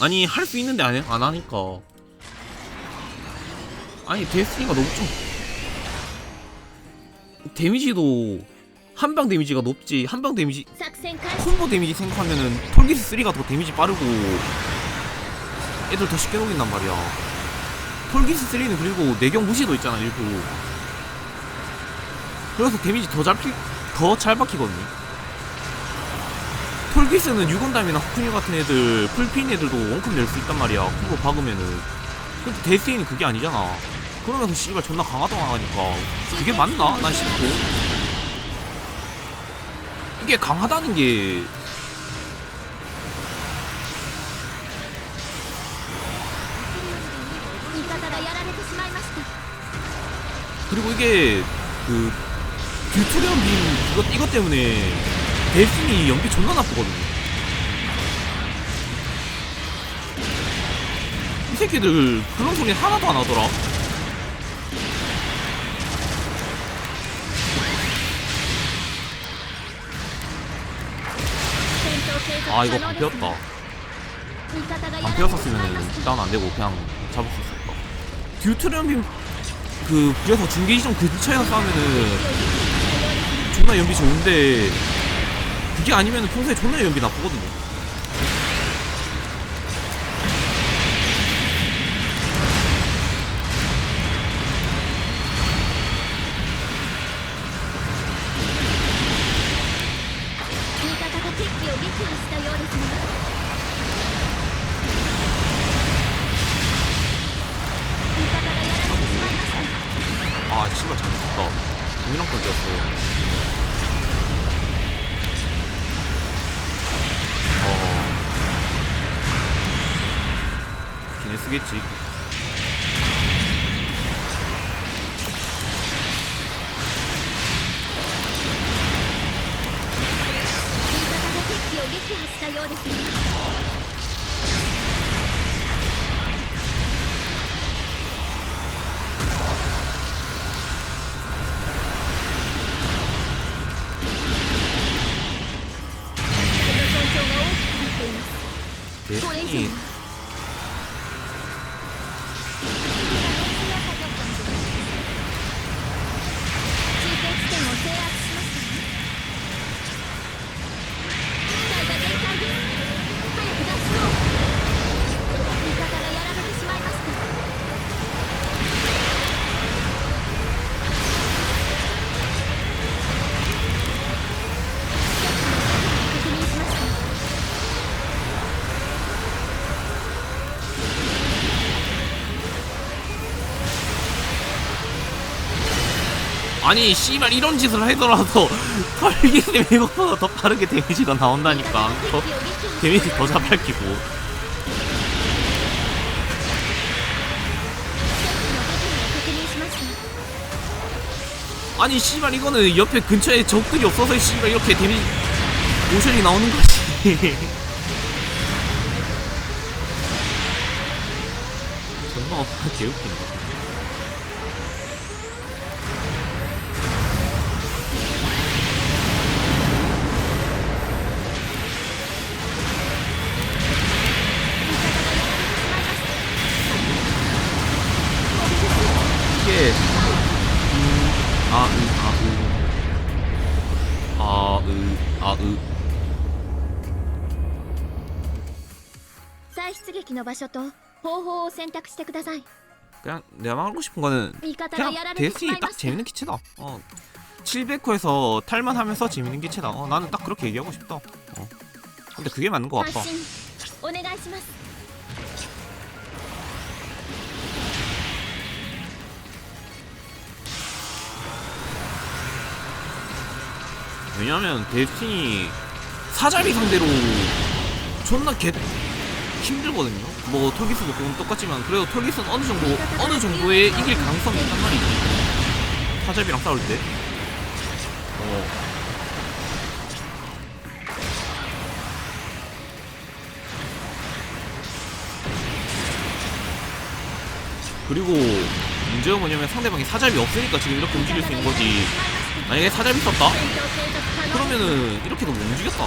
아니 할 수 있는데 안, 해, 안 하니까. 아니 데스티니가 너무 좀 데미지도 한 방 데미지가 높지. 한 방 데미지 콤보 데미지 생각하면은 톨기스 3가 더 데미지 빠르고 애들 더 쉽게 녹인단 말이야. 톨기스 3는 그리고 내경 무시도 있잖아 일부. 그래서 데미지 더 잘 피, 더 잘 박히거든요. 여기서는 유건담이나 호크뉴 같은 애들 풀핀 애들도 원컵 낼 수 있단 말이야. 그거 박으면은. 근데 데스에는 그게 아니잖아. 그러면서 씨발 존나 강하다고 하니까. 그게 맞나? 난 싶고. 이게 강하다는 게. 그리고 이게 그 뷰트리언 빔 이것, 이것 때문에 대신이 연기 존나 나쁘거든. 이 새끼들 그런 소리 하나도 안 하더라. 아 이거 방패였다. 방패였었으면 일단 안 되고 그냥 잡았었을까. 듀트리언빔 그 뒤에서 중계지점 근처에서 싸우면은 존나 연비 좋은데 이게 아니면 평소에 존나 연기 나쁘거든요 아, 씨발 잘 죽다. 동일한 건데, 또. スげッチ。これ以上 아니 씨발 이런 짓을 하더라도 털기님 이거보다 더 빠르게 데미지가 나온다니까. 더, 데미지 더 잡혔기고. 아니 씨발 이거는 옆에 근처에 적들이 없어서 씨발 이렇게 데미지 모션이 나오는 거지. 정말 개웃긴다. 再出撃の場所と方法を選択してください 그냥 내가 말하고 싶은 거는 味方が 그냥 やられてしま 데스니 いま 딱 した 재밌는 기체다. 어. 700호에서 탈만하면서 재밌는 기체다. 어, 나는 딱 그렇게 얘기하고 싶다. 어. 근데 그게 맞는 것 発 같다. 進お願いします 왜냐면 데스티니 사자비 상대로 존나 개 힘들거든요. 뭐 톨기스도 그건 똑같지만 그래도 톨기스는 어느 정도 어느 정도의 이길 가능성이 있단 말이지. 타잡이랑 싸울 때. 어. 그리고 문제가 뭐냐면 상대방이 사잡이 없으니까 지금 이렇게 움직일 수 있는 거지 만약에 사잡이 있었다? 그러면은 이렇게도 못 움직였다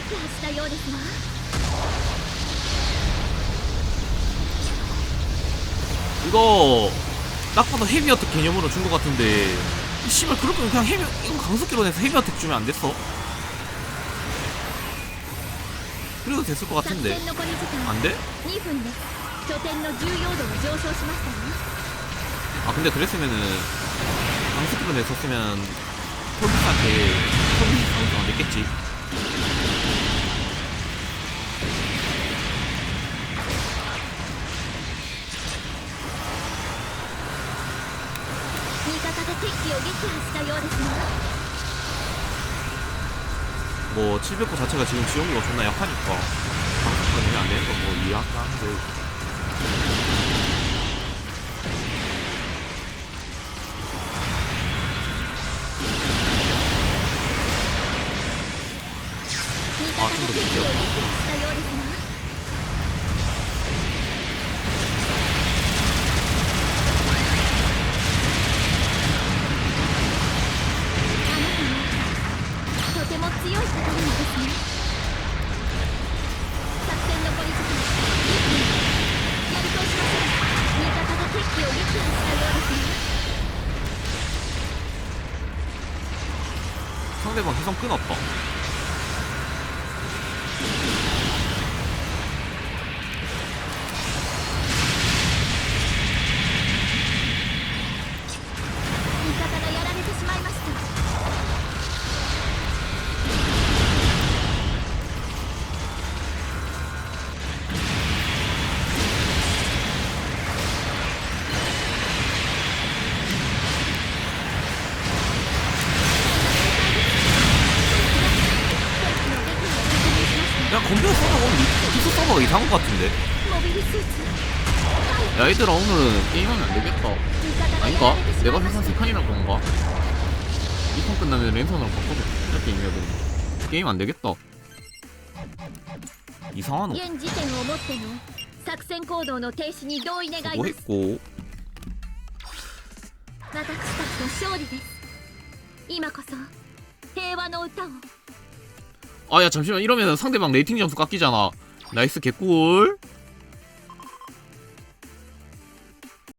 撃破したようですわ 이거 딱 봐도 헤비어택 개념으로 준 것 같은데 이 씨발 그럴 거면 그냥 헤비 이거 강속기로 내서 헤비어택 주면 안 됐어? 그래도 됐을 것 作 같은데 戦残り時間 안 돼? 2分です拠点の重要度が上昇しましたわ 아 근데 그랬으면은 강속기로 냈었으면 톨비스한테 톨비스 상승 안 됐겠지 뭐 700호 자체가 지금 지용이가 존나 약하니까. 아..그냥 안 되는 건뭐 이해할까 하는데 아 좀더 느껴 희성 끊었다 기수 서버가 이상한 것 같은데 モビルスーツ 야 얘들아 오늘은 게임하면 안 되겠다 味方がや 아닌가? られてしま 내가 いま 회사 した 세 칸이라 그런가? 이 판 끝나면 랜선으로 바꿔도 이렇게 이겨야 되는데 게임 안 되겠다 이상하노 現時点をもっての作戦行動の停止に同意願い 뭐 ます 했고 私たちの勝利です今こそ平和の歌を 아 야 잠시만 이러면 상대방 레이팅 점수 깎이잖아 나이스 개꿀